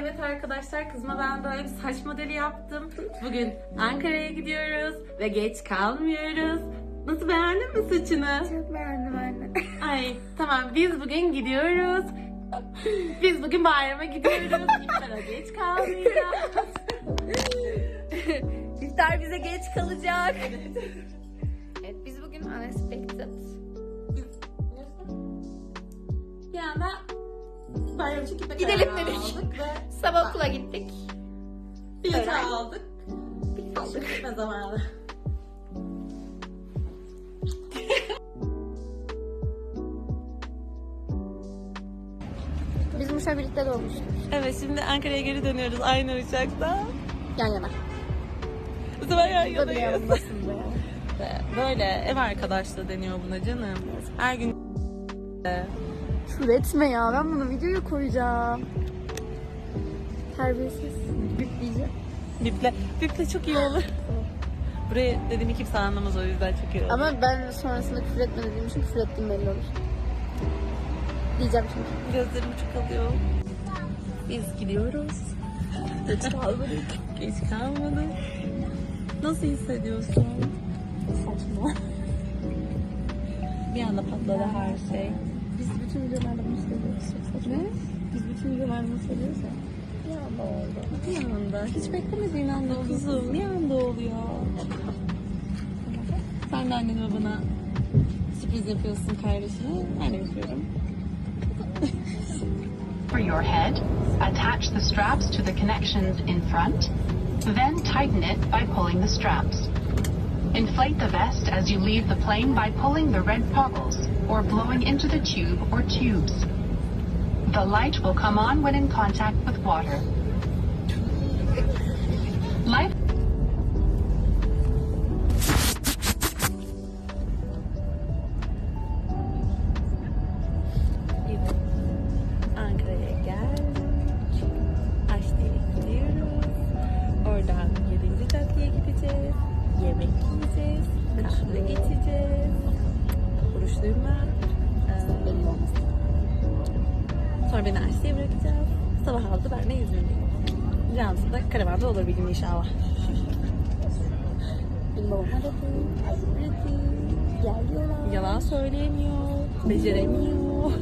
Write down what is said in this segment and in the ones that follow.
Evet arkadaşlar kızma ben böyle bir saç modeli yaptım. Bugün Ankara'ya gidiyoruz ve geç kalmıyoruz. Nasıl beğendin mi saçını? Çok beğendim anne. Ay tamam biz bugün gidiyoruz. Biz bugün bayrama gidiyoruz. İftara geç kalmayacağız. İftar bize geç kalacak. evet biz bugün unexpected. Bayram için gitme Gidelim dedik. aldık ve Sabah okula gittik. bilet Öğren. aldık. Aldık. Gitme zamanı. Biz Muş'a birlikte doğmuştuk. Evet şimdi Ankara'ya geri dönüyoruz aynı uçakta. Yan yana. Bu sefer yan Bu da bir yanayız. yanındasın be. Böyle ev arkadaşlığı deniyor buna canım. Her gün Şur etme ya ben bunu videoya koyacağım. Terbiyesiz. Yükleyeceğim. biple, biple çok iyi olur. Buraya dediğimi kimse anlamaz o yüzden çok iyi olur. Ama ben sonrasında küfür etme dediğim için küfür ettiğim belli olur. Diyeceğim çünkü. Gözlerim çok alıyor. Biz gidiyoruz. Geç kalmadık. Geç kalmadık. Nasıl hissediyorsun? Saçma. Bir anda patladı her şey. Biz bütün videolarda bunu söylüyoruz. Ne? Biz bütün videolarda bunu söylüyoruz ya. Bir anda oldu. Bir anda. Hiç beklemediğin anda kuzum. Bir anda oluyor. Sen de annene babana sürpriz yapıyorsun kardeşine. Ben de yapıyorum. For your head, attach the straps to the connections in front, then tighten it by pulling the straps. Inflate the vest as you leave the plane by pulling the red toggles or blowing into the tube or tubes. The light will come on when in contact with water. Life. Oradan 7. caddeye gideceğiz. Yemek yiyeceğiz. Kahve içeceğiz. Ben. Ee, sonra beni Aşti'ye bırakacağız. Sabah aldı ben de İzmir'deyim. Cansu da karavanda gün inşallah. Yalan söyleyemiyor. Beceremiyor.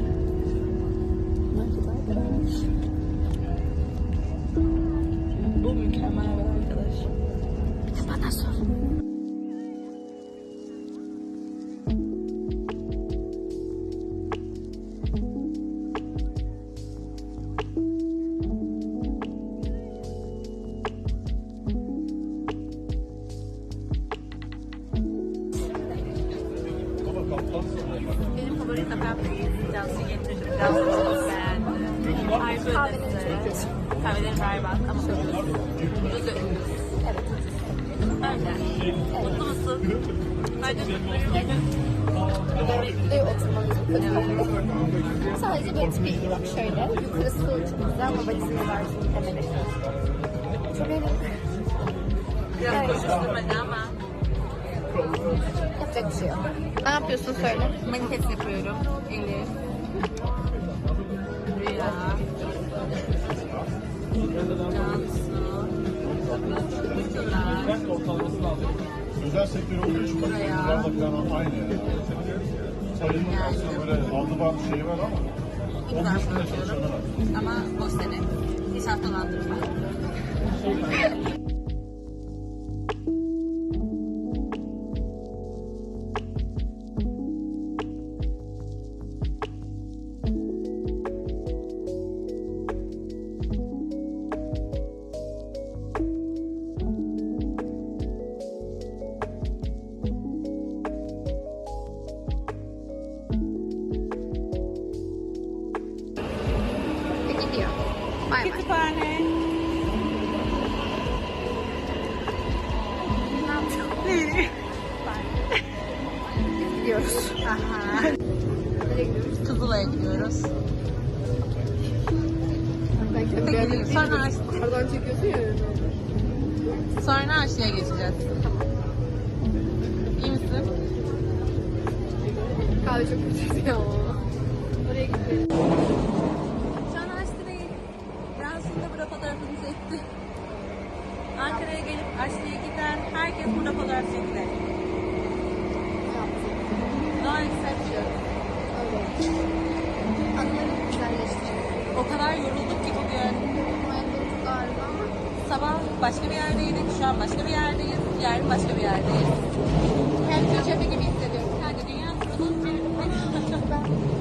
Benim favori değil. Cansu getirdim. Cansu çok beğendi. Arzu ödesi. Kahveleri berbat ama. Ucuz Evet. Öyle. Mutlu musun? Bence mutluyum. Ve oturmanız kötü. Sadece böyle tipi bak şöyle. Yukarısı çok güzel ama valizini versin temeli. Çok eğlenceli. Biraz Evet. koşuşturmaca ama. Yapacak bir şey yok. Ne yapıyorsun söyle. Manifest yapıyorum. Elif. Rüya. Özel sektör olduğu için bak Buraya. bunlarla falan aynı yani. Sayının aslında böyle aldı bağlı şeyi var ama İmza bırakıyorum. Ama bu sene. Hesap dolandırma. Kızılay'a gidiyoruz. Peki, sonra Aş- Oradan çekiyorsun ya. Sonra Aşı'ya geçeceğiz. İyi misin? Kahve çok kötüydü ya. O kadar yorulduk ki bugün. Sabah başka bir yerdeydik, şu an başka bir yerdeyiz, yarın başka bir yerdeyiz. hem köşede gibi hissediyorum. Kanka dünya turunun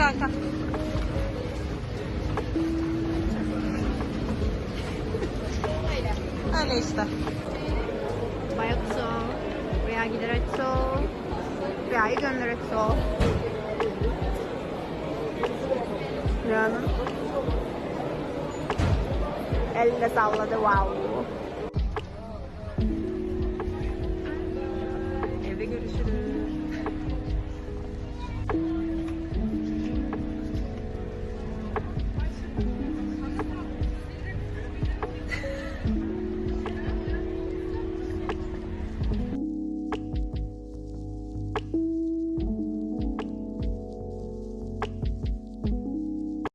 Kanka. Öyle. İşte. Bayakso. Veya gideretso. Veya gönderetso. Rüyanın elle salladı wow.